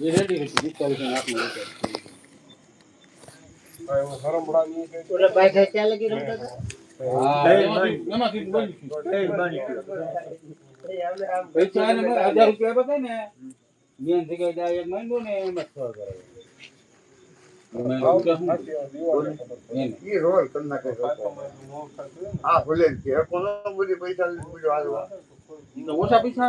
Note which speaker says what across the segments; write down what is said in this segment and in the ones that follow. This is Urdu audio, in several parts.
Speaker 1: یہ
Speaker 2: ہاں
Speaker 3: بولے
Speaker 2: پیسہ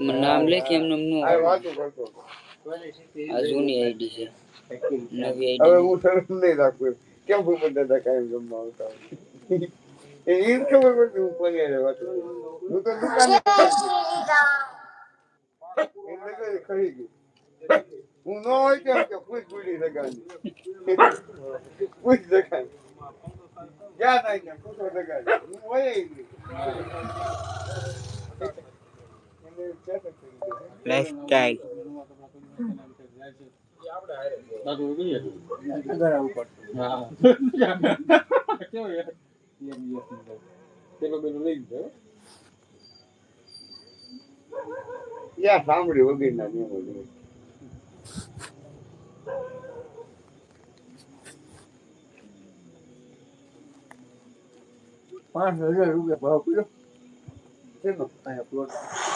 Speaker 4: نام لے کے ہم نے منو ہے
Speaker 5: ازونی ائی
Speaker 4: ڈی ہے
Speaker 5: نو
Speaker 4: ائی ڈی۔ وہ
Speaker 3: سر نہیں تھا کوئی۔ کیوں کوئی بندہ تھا کہ ہم جمع ہوتا ہے یہ ان کو بھی تو پنے لے وہ تو
Speaker 2: تو تو
Speaker 3: کہیں گے وہ نو ائی ڈی ہے کوئی کوئی لے گا کوئی دیکھا
Speaker 2: Yeah, thank you. Good
Speaker 3: to go. Good
Speaker 2: to
Speaker 1: left side
Speaker 3: સાંભળ્યું વગેરે ના નિયમો
Speaker 5: પાંચ હજાર રૂપિયા ભાવ કર્યો
Speaker 3: તેનો
Speaker 5: અહીંયા પ્લોટ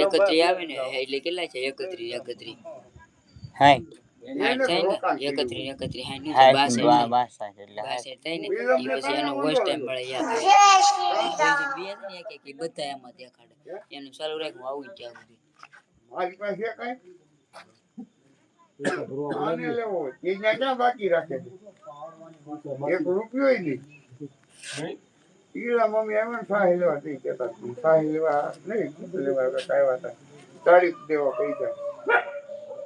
Speaker 4: એકત્રી આવે ને એટલે કેટલા છે એકત્રી એકત્રી
Speaker 6: હા
Speaker 3: તારીખ દેવો કઈ જાય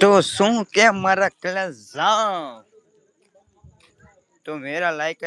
Speaker 2: تو
Speaker 6: شرا کل تو میرا
Speaker 7: لائق